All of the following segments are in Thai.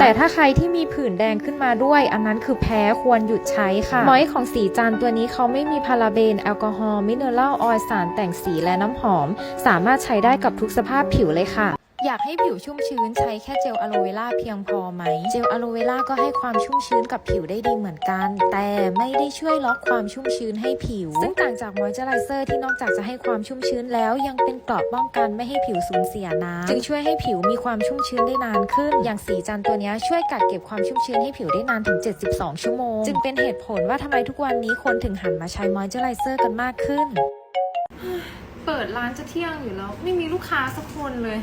แต่ถ้าใครที่มีผื่นแดงขึ้นมาด้วย อันนั้นคือแพ้ควรหยุดใช้ค่ะมอยของสีจันตัวนี้เขาไม่มีพาราเบน แอลกอฮอล์มิเนอรัลออยล์สารแต่งสีและน้ำหอม สามารถใช้ได้กับทุกสภาพผิวเลยค่ะ อยากให้ผิวชุ่มชื้นใช้แค่เจลอะโลเวล่าเพียงพอไหม เจลอะโลเวล่าก็ให้ความชุ่มชื้นกับผิวได้ดีเหมือนกัน แต่ไม่ได้ช่วยล็อกความชุ่มชื้นให้ผิว ซึ่งต่างจากมอยเจอไรเซอร์ที่นอกจากจะให้ความชุ่มชื้นแล้วยังเป็นเกราะป้องกันไม่ให้ผิวสูญเสียน้ำจึงช่วยให้ผิวมีความชุ่มชื้นได้นานขึ้น อย่างสีจันตัวนี้ช่วยกักเก็บความชุ่มชื้นให้ผิวได้นานถึง 72 ชั่วโมง จึงเป็นเหตุผลว่าทำไมทุกวันนี้คนถึงหันมาใช้มอยเจอไรเซอร์กันมากขึ้น เปิดร้านจะเที่ยงอยู่แล้ว ไม่มีลูกค้าสักคนเลย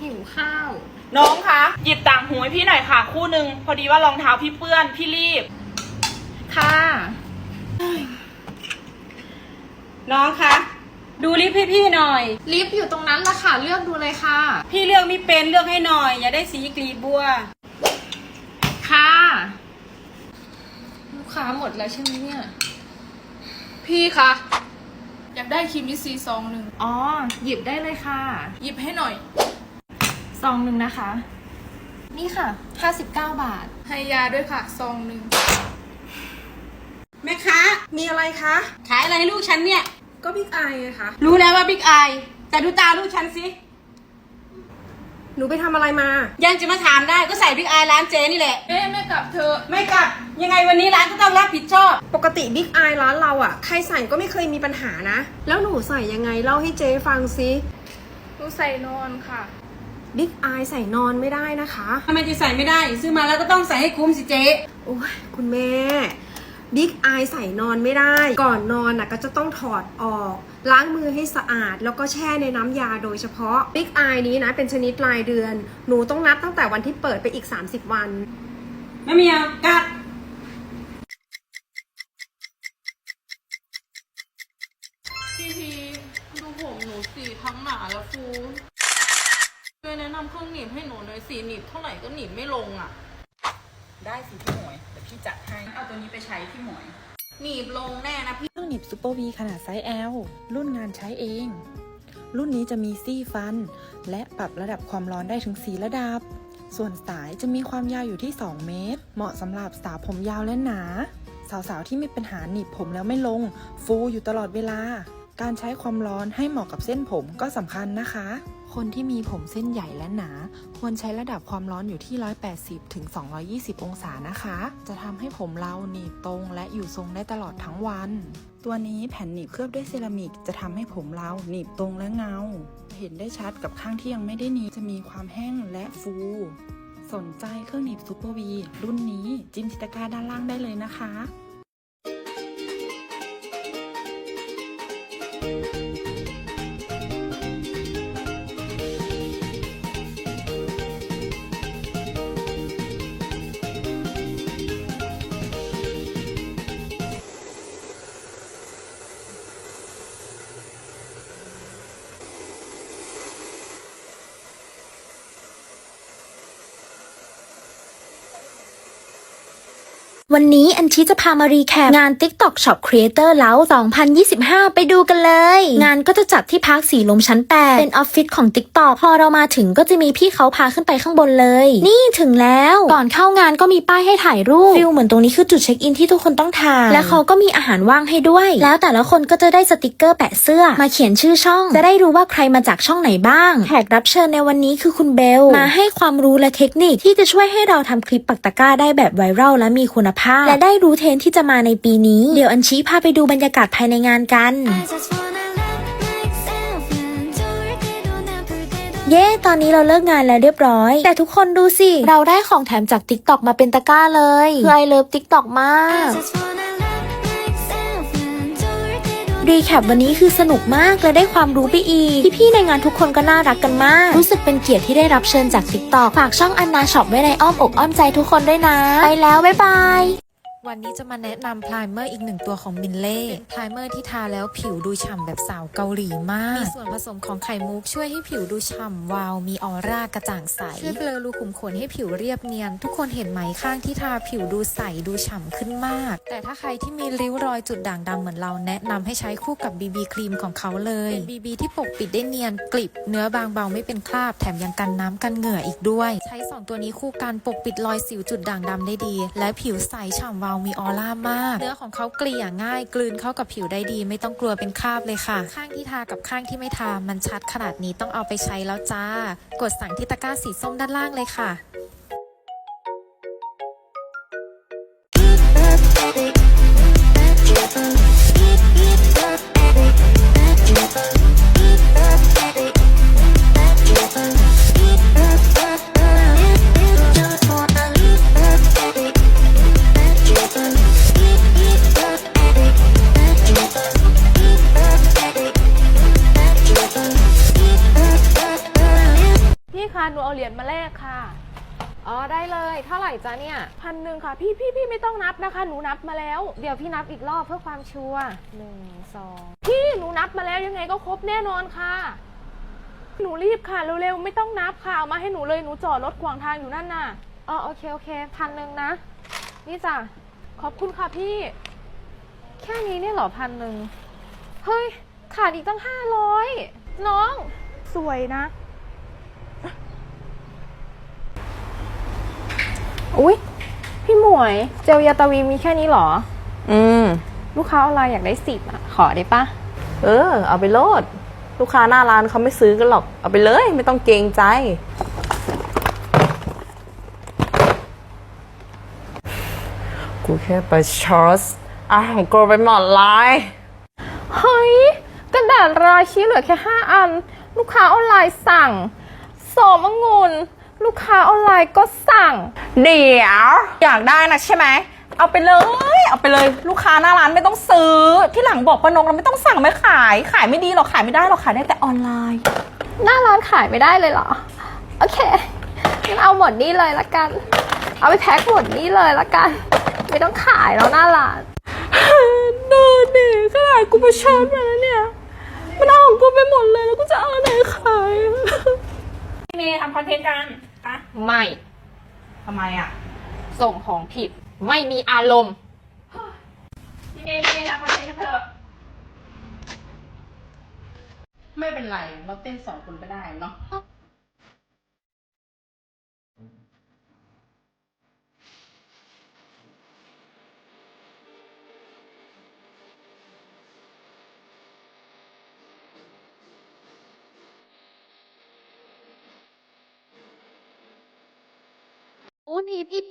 หิวข้าว น้องคะหยิบต่างหูให้พี่หน่อยค่ะ คู่หนึ่งพอดีว่ารองเท้าพี่เปื้อนพี่รีบ ค่ะ น้องคะดูลิฟต์ให้พี่หน่อย ลิฟต์อยู่ตรงนั้นละค่ะ เลือกดูเลยค่ะ พี่เลือกไม่เป็นเลือกให้หน่อย อย่าได้สีกลีบบัว ค่ะ ลูกค้าหมดแล้วใช่ไหมเนี่ย พี่คะ อยากได้ครีมวิตซีซองหนึ่งอ๋อ หยิบได้เลยค่ะ หยิบให้หน่อย ซองหนึ่งนะคะ นี่ค่ะ 59 บาท ให้ยาด้วยค่ะซองหนึ่งแม่ค้ามีอะไรคะ ขายอะไรให้ลูกฉันเนี่ย ก็บิ๊กไอไงคะ รู้แล้วว่าบิ๊กไอ แต่ดูตาลูกฉันสิ หนูไปทำอะไรมา ยังจะมาถามได้ก็ใส่บิ๊กไอร้านเจนี่แหละ แม่แม่กลับเธอะไม่กลับ ยังไงวันนี้ร้านก็ต้องรับผิดชอบ ปกติบิ๊กไอร้านเราอะใครใส่ก็ไม่เคยมีปัญหานะ แล้วหนูใส่ยังไงเล่าให้เจ๊ฟังซิหนูใส่นอนค่ะ บิ๊กไอใส่นอนไม่ได้นะคะ ทำไมจะใส่ไม่ได้ ซื้อมาแล้วก็ต้องใส่ให้คุ้มสิเจ๊ โอ้ยคุณแม่ บิ๊กไอใส่นอนไม่ได้ ก่อนนอนน่ะก็จะต้องถอดออก ล้างมือให้สะอาด แล้วก็แช่ในน้ำยาโดยเฉพาะบิ๊กไอนี้นะ เป็นชนิดรายเดือน หนูต้องนับตั้งแต่วันที่เปิดไปอีก 30 วัน ไม่มีอะกัด หนีบลงแน่นะพี่เครื่องหนีบซูเปอร์วีขนาดไซส์ L รุ่นงานใช้เอง รุ่นนี้จะมีซี่ฟัน และปรับระดับความร้อนได้ถึง 4 ระดับ ส่วนสายจะมีความยาวอยู่ที่ 2 เมตร เหมาะสำหรับสาวผมยาวและหนา สาวๆ ที่มีปัญหาหนีบผมแล้วไม่ลง ฟูอยู่ตลอดเวลา การใช้ความร้อนให้เหมาะกับเส้นผมก็สำคัญนะคะ คนที่มีผมเส้นใหญ่และหนา ควรใช้ระดับความร้อนอยู่ที่ 180ถึง220 องศานะคะ จะทำให้ผมเราหนีบตรงและอยู่ทรงได้ตลอดทั้งวัน ตัวนี้แผ่นหนีบเคลือบด้วยเซรามิกจะทำให้ผมเราหนีบตรงและเงา เห็นได้ชัดกับข้างที่ยังไม่ได้หนีบจะมีความแห้งและฟู สนใจเครื่องหนีบซูเปอร์วีรุ่นนี้จิ้มที่ตกร้าด้านล่างได้เลยนะคะ วันนี้อันชีจะพามารีแคปงาน TikTok Shop Creator เล้า2025 ไปดูกันเลย งานก็จะจัดที่พักสีลมชั้น 8 เป็นออฟฟิศของ TikTok พอเรามาถึงก็จะมีพี่เขาพาขึ้นไปข้างบนเลย นี่ถึงแล้ว ก่อนเข้างานก็มีป้ายให้ถ่ายรูปฟิลเหมือนตรงนี้คือจุดเช็คอินที่ทุกคนต้องทานและเขาก็มีอาหารว่างให้ด้วย แล้วแต่ละคนก็จะได้สติกเกอร์แปะเสื้อ มาเขียนชื่อช่อง จะได้รู้ว่าใครมาจากช่องไหนบ้างแขกรับเชิญในวันนี้คือคุณเบลมาให้ความรู้และเทคนิคที่จะช่วยให้เราทำคลิปปักตะกร้าได้แบบไวรัลและมีคุณภาพและได้รู้เทรนด์ที่จะมาในปีนี้ เดี๋ยวอัญชีพาไปดูบรรยากาศภายในงานกัน เย้ ตอนนี้เราเลิกงานแล้วเรียบร้อย แต่ทุกคนดูสิ เราได้ของแถมจาก TikTok มาเป็นตะกร้าเลยคือไอเลิฟ TikTok มาก รีแคปวันนี้คือสนุกมากและได้ความรู้ไปอีก พี่ๆในงานทุกคนก็น่ารักกันมาก รู้สึกเป็นเกียรติที่ได้รับเชิญจากทิกตอกฝากช่องอันนาช็อปไว้ในอ้อมอกอ้อมใจทุกคนด้วยนะ ไปแล้ว บ๊ายบาย วันนี้จะมาแนะนำพรายเมอร์อีกหนึ่งตัวของมินเล่เป็นพรายเมอร์ที่ทาแล้วผิวดูฉ่ำแบบสาวเกาหลีมาก มีส่วนผสมของไข่มุกช่วยให้ผิวดูฉ่ำวาว มีออร่ากระจ่างใส ช่วยเบลอรูขุมขนให้ผิวเรียบเนียน ทุกคนเห็นไหมข้างที่ทาผิวดูใสดูฉ่ำขึ้นมาก แต่ถ้าใครที่มีริ้วรอยจุดด่างดำเหมือนเราแนะนำให้ใช้คู่กับ BB ครีมของเขาเลยเป็น BB ที่ปกปิดได้เนียนกลิบ เนื้อบางเบาไม่เป็นคราบแถมยังกันน้ำกันเหงื่ออีกด้วย ใช้ช้สองตัวนี้คู่กันปกปิดรอยสิวจุดด่างดำได้ดี และผิวใสฉ่ำวาวมีออร่ามาก เนื้อของเขาเกลี่ยง่าย กลืนเข้ากับผิวได้ดี ไม่ต้องกลัวเป็นคราบเลยค่ะ ข้างที่ทากับข้างที่ไม่ทามันชัดขนาดนี้ต้องเอาไปใช้แล้วจ้า กดสั่งที่ตะกร้าสีส้มด้านล่างเลยค่ะ ได้เลยเท่าไหร่จ้าเนี่ย พันหนึ่งค่ะ พี่พี่พี่ไม่ต้องนับนะคะ หนูนับมาแล้ว เดี๋ยวพี่นับอีกรอบเพื่อความชัวร์หนึ่งสองพี่หนูนับมาแล้วยังไงก็ครบแน่นอนค่ะ หนูรีบค่ะเร็วๆไม่ต้องนับค่ะเอามาให้หนูเลยหนูจอดรถขวางทางอยู่นั่นน่ะอ๋อโอเคโอเคพันหนึ่งนะ นี่จ้ะขอบคุณค่ะพี่ แค่นี้เนี่ยเหรอพันหนึ่งเฮ้ยขาดอีกตั้งห้าร้อยน้อง สวยนะ อุ๊ย พี่หมวยเจลยาตาวีมีแค่นี้เหรอ อืม ลูกค้าออนไลน์อยากได้สิบอะ ขอได้ปะเออ เอาไปโลด ลูกค้าหน้าร้านเขาไม่ซื้อกันหรอก เอาไปเลยไม่ต้องเกรงใจ กูแค่ไปชอร์สอาของกูไปหมดไลายเฮ้ยกระดาษรายชี้เหลือแค่ห้าอัน ลูกค้าออนไลน์สั่งสมองุ่น ลูกค้าออนไลน์ก็สั่ง เดี๋ยว อยากได้นะใช่ไหม เอาไปเลย เอาไปเลย ลูกค้าหน้าร้านไม่ต้องซื้อ ที่หลังบอกป้านกเราไม่ต้องสั่งไม่ขาย ขายไม่ดีหรอกขายไม่ได้หรอกขายได้แต่ออนไลน์ หน้าร้านขายไม่ได้เลยเหรอ โอเคงั้นเอาหมดนี่เลยละกัน เอาไปแพ็คหมดนี่เลยละกัน ไม่ต้องขายแล้วหน้าร้านดูดิขนาดกูไปชาร์จมาแล้วเนี่ย มันเอาของกูไปหมดเลยแล้วกูจะเอาอะไรขายพี่ เมย์ทำคอนเทนต์กันอะไม่ทำไมอะ ส่งของผิด ไม่มีอารมณ์พี่เมย์พี่เมย์ทำคอนเทนต์กันเถอะไม่เป็นไร เราเต้นสองคนก็ได้เนาะ นี่พี่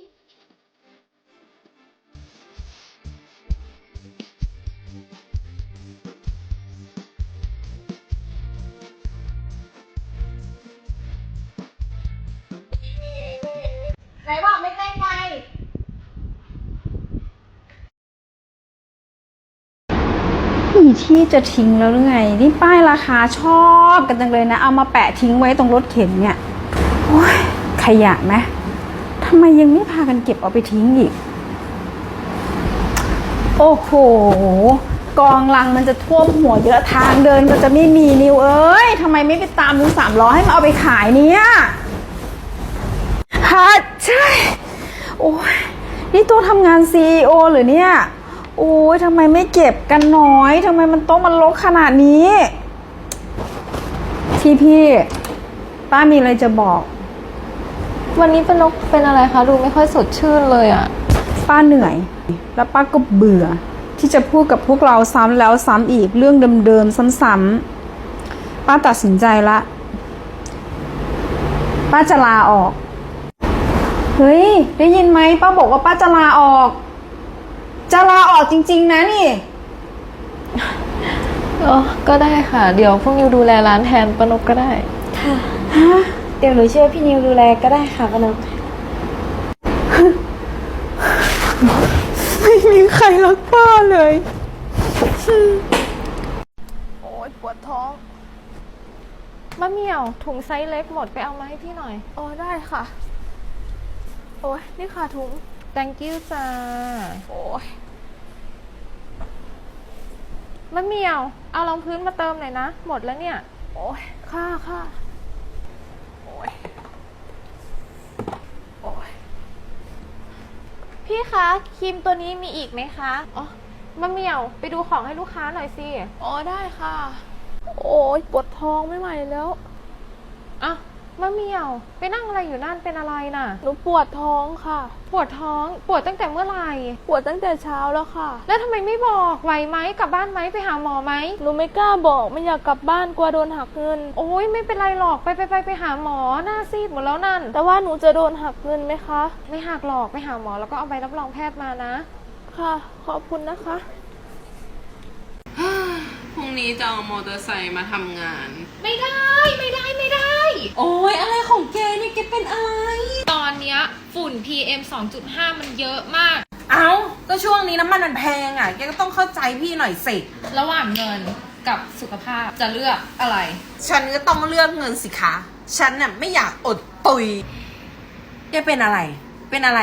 ไหนบอกไม่เต้นไง มีที่จะทิ้งแล้วหรือไง นี่ป้ายราคาชอบกันจังเลยนะ เอามาแปะทิ้งไว้ตรงรถเข็นเนี่ย โอ้ยขยะไหมำไมยังไม่พากันเก็บเอาไปทิ้งอีก โอ้โห กองลังมันจะท่วมหัวเยอะทางเดินก็จะไม่มีนิวเอ้ยทำไมไม่ไปตามลุงสามล้อให้มาเอาไปขายเนี่ยฮัดใช่ โอ้ยนี่ตัวทำงาน CEO หรือเนี่ย โอ้ยทำไมไม่เก็บกันน้อยทำไมมันต้องมันรกขนาดนี้ พี่พี่ ป้ามีอะไรจะบอก วันนี้เป็นนกเป็นอะไรคะดูไม่ค่อยสดชื่นเลยอะป้าเหนื่อย แล้วป้าก็เบื่อ ที่จะพูดกับพวกเราซ้ำแล้วซ้ำอีกเรื่องเดิมๆซ้ำๆป้าตัดสินใจละ ป้าจะลาออก เฮ้ย ได้ยินไหมป้าบอกว่าป้าจะลาออก จะลาออกจริง ๆ นะนี่เออก็ได้ค่ะ เดี๋ยวพวกนิวดูแลร้านแทนปานกก็ได้ เดี๋ยวหนูช่วยพี่นิวดูแลก็ได้ค่ะปนกไม่มีใครรักป้าเลย โอ๊ยปวดท้อง มะเหมี่ยวถุงไซส์เล็กหมดไปเอามาให้พี่หน่อย อ๋อได้ค่ะ โอ้ยนี่ค่ะถุง thank you จ้า โอ้ยมะเหมี่ยว เอารองพื้นมาเติมหน่อยนะ หมดแล้วเนี่ย โอ้ยค่าค่ะ พี่คะครีมตัวนี้มีอีกไหมคะอ๋อมะเหมี่ยวไปดูของให้ลูกค้าหน่อยสิ อ๋อได้ค่ะ โอ้ยปวดท้องไม่ไหวแล้ว อะ มะเหมียว ไปนั่งอะไรอยู่นั่นเป็นอะไรน่ะ หนูปวดท้องค่ะ ปวดท้องปวดตั้งแต่เมื่อไหร่ ปวดตั้งแต่เช้าแล้วค่ะ แล้วทำไมไม่บอกไหวไหมกลับบ้านไหมไปหาหมอไหมหนูไม่กล้าบอกไม่อยากกลับบ้านกลัวโดนหักเงิน โอ้ยไม่เป็นไรหรอกไปไปไปไปหาหมอหน้าซีดหมดแล้วนั่น แต่ว่าหนูจะโดนหักเงินไหมคะ ไม่หักหรอกไปหาหมอแล้วก็เอาใบรับรองแพทย์มานะ ค่ะ ขอบคุณนะคะ พรุ่งนี้จะเอามอเตอร์ไซค์มาทำงาน ไม่ได้ไม่ได้ไม่ได้ โอ้ยอะไรของแกเนี่ยแกเป็นอะไร ตอนเนี้ยฝุ่น PM 2.5 มันเยอะมาก เอ้า ก็ช่วงนี้น้ำมันมันแพงอะ แกก็ต้องเข้าใจพี่หน่อยสิ ระหว่างเงินกับสุขภาพจะเลือกอะไร ฉันก็ต้องเลือกเงินสิคะ ฉันน่ะไม่อยากอดตุย แกเป็นอะไร เป็นอะไร